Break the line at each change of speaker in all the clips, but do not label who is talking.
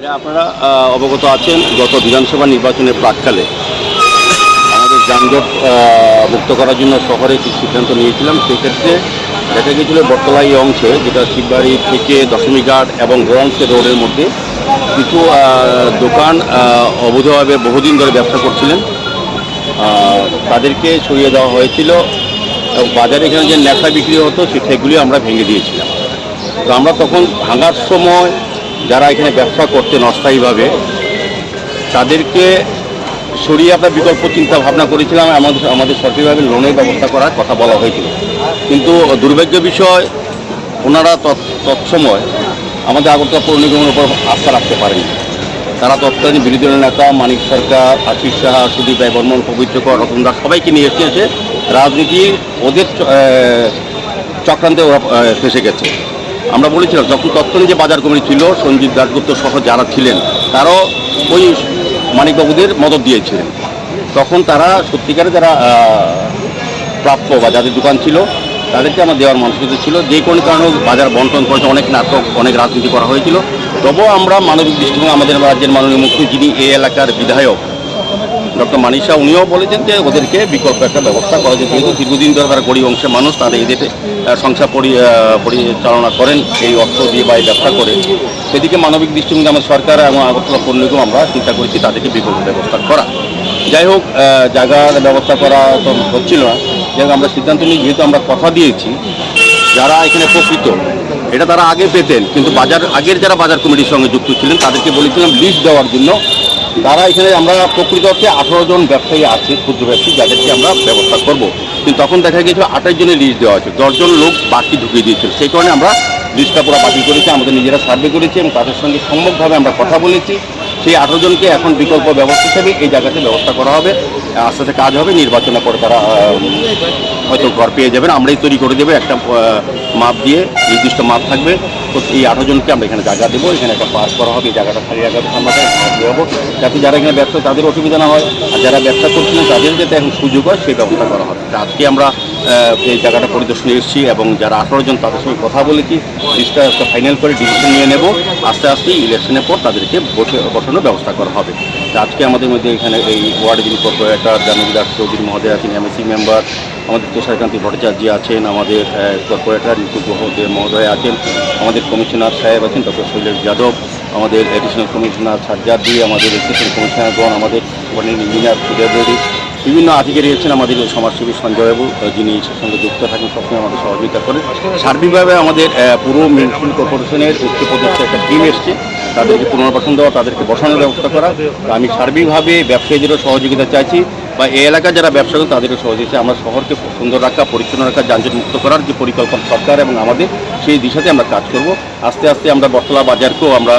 আপনারা অবগত আছেন, গত বিধানসভা নির্বাচনের প্রাককালে আমাদের যানজট মুক্ত করার জন্য শহরে কিছু সিদ্ধান্ত নিয়েছিলাম। সেক্ষেত্রে দেখা গিয়েছিল বটতলা এই অংশে, যেটা শিববাড়ি থেকে দশমীঘাট এবং গোরাংশে রোডের মধ্যে কিছু দোকান অবৈধভাবে বহুদিন ধরে ব্যবসা করছিলেন। তাদেরকে সরিয়ে দেওয়া হয়েছিল। এবং বাজারে এখানে যে নেশা বিক্রি হতো সেগুলি আমরা ভেঙে দিয়েছিলাম। তো আমরা তখন ভাঙার সময় যারা এখানে ব্যবসা করতেন অস্থায়ীভাবে, তাদেরকে সরিয়ে আমরা বিকল্প চিন্তা ভাবনা করেছিলাম, আমাদের আমাদের সরকারিভাবে লোনের ব্যবস্থা করার কথা বলা হয়েছিল। কিন্তু দুর্ভাগ্য বিষয়, ওনারা তৎ- তৎসময় আমাদের আগরতলা পৌর নিগমের উপর আস্থা রাখতে পারেনি তারা তৎকালীন বিরোধী দলের নেতা মানিক সরকার আশিস সাহা, সুদীপ রায় বর্মন, পবিত্রকর রতন দাস সবাইকে নিয়ে এসে এসে রাজনীতি ওদের চক্রান্তে ওরা ফেসে গেছে। আমরা বলেছিলাম, যখন তৎকালীন যে বাজার কমিটি ছিল সঞ্জিত দাসগুপ্ত সহ যারা ছিলেন, তারাও ওই মানিকবাবুদের মদত দিয়েছিলেন। তখন তারা সত্যিকারে যারা প্রাপ্য বা যাদের দোকান ছিল, তাদেরকে আমার দেওয়ার মানসিকতা ছিল। যে কোনো কারণে বাজার বন্টন করেছে, অনেক নাটক, অনেক রাজনীতি করা হয়েছিল। তবুও আমরা মানবিক দৃষ্টিভঙ্গি, আমাদের রাজ্যের মাননীয় মুখ্য যিনি এই এলাকার বিধায়ক ডক্টর মানিসা উনিও বলেছেন যে ওদেরকে বিকল্প একটা ব্যবস্থা করা যায় যেহেতু দীর্ঘদিন ধরে তারা গরিব অংশের মানুষ তাদের এদের সংসার পরি পরিচালনা করেন, এই অর্থ দিয়ে বা এই ব্যবসা করে। সেদিকে মানবিক দৃষ্টিভঙ্গি আমার সরকার এবং আগরতলা নিগম আমরা চিন্তা করেছি তাদেরকে বিকল্প ব্যবস্থা করা। যাই হোক জায়গার ব্যবস্থা করা তো হচ্ছিল না। যাই হোক, আমরা সিদ্ধান্ত নিই, যেহেতু আমরা কথা দিয়েছি, যারা এখানে প্রকৃত, এটা তারা আগে পেতেন, কিন্তু বাজার, আগের যারা বাজার কমিটির সঙ্গে যুক্ত ছিলেন, তাদেরকে বলেছিলাম, লিস্ট দেওয়ার জন্য তারা এখানে আমরা প্রকৃত অর্থে আঠারো জন ব্যবসায়ী আছে, ক্ষুদ্র ব্যবসায়ী, যাদেরকে আমরা ব্যবস্থা করব। কিন্তু তখন দেখা গিয়েছিল আঠাশ জনের লিস্ট দেওয়া হয়েছে দশজন লোক বাকি ঢুকিয়ে দিয়েছিল। সেই কারণে আমরা লিস্টটা পুরো বাতিল করেছি, আমাদের নিজেরা সার্ভে করেছি এবং তাদের সঙ্গে সম্যকভাবে আমরা কথা বলেছি। সেই আঠারো জনকে এখন বিকল্প ব্যবস্থা হিসেবে এই জায়গাতে ব্যবস্থা করা হবে। আস্তে আস্তে কাজ হবে, নির্বাচনের পরে তারা হয়তো ঘর পেয়ে যাবেন। আমরাই তৈরি করে দেবে একটা মাপ দিয়ে, নির্দিষ্ট মাপ থাকবে। তো এই আঠারো জনকে আমরা এখানে জায়গা দেবো। এখানে একটা পার্ক করা হবে। এই জায়গাটা খালি জায়গাতে আমরা দেবো যাতে যারা এখানে ব্যবসা, তাদের অসুবিধা না হয়। আর যারা ব্যবসা করছিলেন তাদের যাতে এখন সুযোগ হয়, সেই ব্যবস্থা করা হবে। আজকে আমরা এই জায়গাটা পরিদর্শনে এসেছি এবং যারা আঠারো জন তাদের সঙ্গে কথা বলেছি। লিস্টটা একটা ফাইনাল করে ডিসিশন নিয়ে নেব। আস্তে আস্তে ইলেকশনের পর তাদেরকে বসে বসানোর ব্যবস্থা করা হবে। আজকে আমাদের মধ্যে এখানে এই ওয়ার্ড যিনি কর্পোরেটর জানুদাস চৌধুরী মহোদয় আছেন এমএসি মেম্বার আমাদের তুষারকান্তি ভট্টাচার্য আছেন, আমাদের কর্পোরেটর নিতু মহোদয় আছেন, আমাদের কমিশনার সাহেব আছেন ডক্টর শৈলেশ যাদব, আমাদের এডিশনাল কমিশনার সাজ্জাদি আমাদের এসিস্ট্যান্ট কমিশনারগণ আমাদের ইঞ্জিনিয়ার সুদেব রেডি বিভিন্ন আধিকারিক রয়েছেন আমাদের সমাজসেবী সঞ্জয়বাবু যিনি সে সঙ্গে যুক্ত থাকেন, সবসময় আমাদের সহযোগিতা করেন। সার্বিকভাবে আমাদের পুরো মিউনিসিপ্যাল কর্পোরেশনের উচ্চপদস্থ একটা টিম এসছে। তাদেরকে পুনর্বাসন দেওয়া, তাদেরকে বসানোর ব্যবস্থা করা। আমি সার্বিকভাবে ব্যবসায়ীদেরও সহযোগিতা চাইছি। বা এই এলাকার যারা ব্যবসা করেন তাদেরও সহযোগিতা আমরা শহরকে সুন্দর রাখা, পরিচ্ছন্ন রাখা যানজট মুক্ত করার যে পরিকল্পনা সরকার এবং আমাদের, সেই দিশাতে আমরা কাজ করব। আস্তে আস্তে আমরা বটতলা বাজারকেও আমরা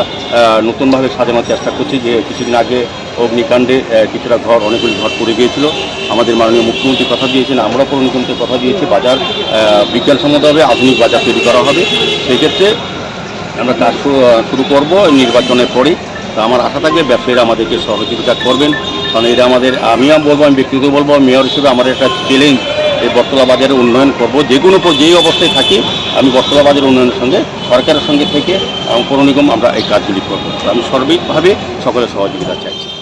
নতুনভাবে সাজানোর চেষ্টা করছি যে কিছুদিন আগে অগ্নিকাণ্ডে কিছুটা ঘর, অনেকগুলি ঘর পড়ে গিয়েছিল। আমাদের মাননীয় মুখ্যমন্ত্রী কথা দিয়েছেন আমরা নিগমকে কথা দিয়েছি, বাজার বিজ্ঞানসম্মতভাবে আধুনিক বাজার তৈরি করা হবে। সেক্ষেত্রে আমরা কাজ শুরু করব, নির্বাচনের পরেই। তো আমার আশা থাকবে ব্যবসায়ীরা আমাদেরকে সহযোগিতা করবেন। কারণ এটা আমাদের, আমিও বলব, আমি ব্যক্তিগত বলব, মেয়র হিসেবে আমার একটা চ্যালেঞ্জ এই বটতলা বাজারের উন্নয়ন করব। যে কোনো যেই অবস্থায় থাকি, আমি বটতলা বাজারের উন্নয়নের সঙ্গে, সরকারের সঙ্গে থেকে এবং পৌর নিগম আমরা এই কাজগুলি করব। আমি সর্বিকভাবে সকলের সহযোগিতা চাইছি।